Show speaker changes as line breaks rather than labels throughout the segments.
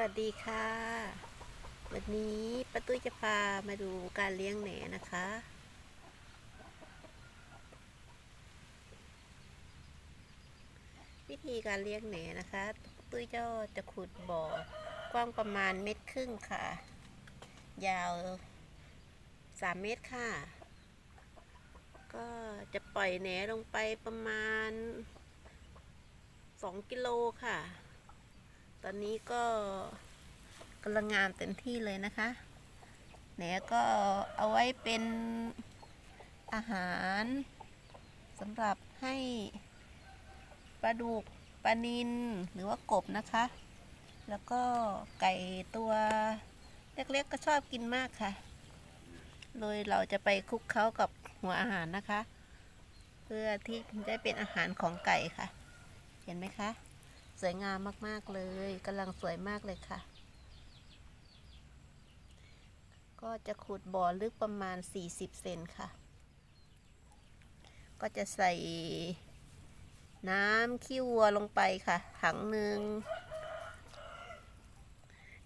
วัสดีค่ะ วันนี้ป้าตุ้ยจะพามาดูการเลี้ยงแหนนะคะ วิธีการเลี้ยงแหนนะคะตุ้ยจ้าจะขุดบ่อกว้างประมาณเม็ดครึ่งค่ะ ยาวสามเมตรค่ะ ก็จะปล่อยแหนลงไปประมาณสองกิโลค่ะ ตอนนี้ก็กำลังงามเต็มที่เลยนะคะแหนก็เอาไว้เป็นอาหารสำหรับให้ปลาดุกปลานินหรือว่ากบนะคะ แล้วก็ไก่ตัวเล็กๆก็ชอบกินมากค่ะ โดยเราจะไปคลุกเคล้ากับหัวอาหารนะคะ เพื่อที่ได้เป็นอาหารของไก่ค่ะ เห็นไหมคะ สวยงามมากๆเลยกำลังสวยมากเลยค่ะ ก็จะขุดบ่อลึกประมาณ 40 เซนค่ะ ก็จะใส่น้ำขี้วัวลงไปค่ะ ถังหนึ่ง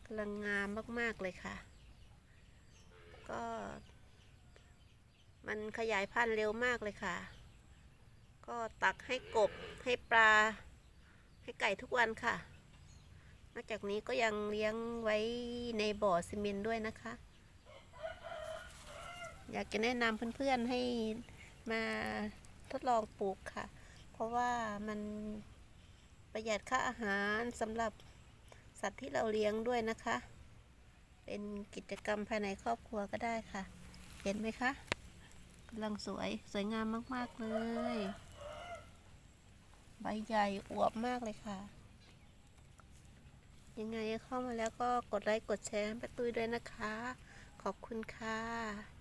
กำลังงามมาก ๆ เลยค่ะ ก็ มันขยายพันธุ์เร็วมากเลยค่ะ ก็ตักให้กบให้ปลา ให้ไก่ทุกวันค่ะ นอกจากนี้ก็ยังเลี้ยงไว้ในบ่อซีเมนต์ด้วยนะคะ อยากจะแนะนำเพื่อนๆให้มาทดลองปลูกค่ะ เพราะว่ามันประหยัดค่าอาหารสำหรับสัตว์ที่เราเลี้ยงด้วยนะคะ เป็นกิจกรรมภายในครอบครัวก็ได้ค่ะ เห็นไหมคะกำลังสวยสวยงามมาก ๆ เลย บใหญ่อวบมากเลยค่ะ ยังไงเข้ามาแล้วก็กดไลค์กดแชร์ให้ป้าตุ้ยด้วยนะคะ ขอบคุณค่ะ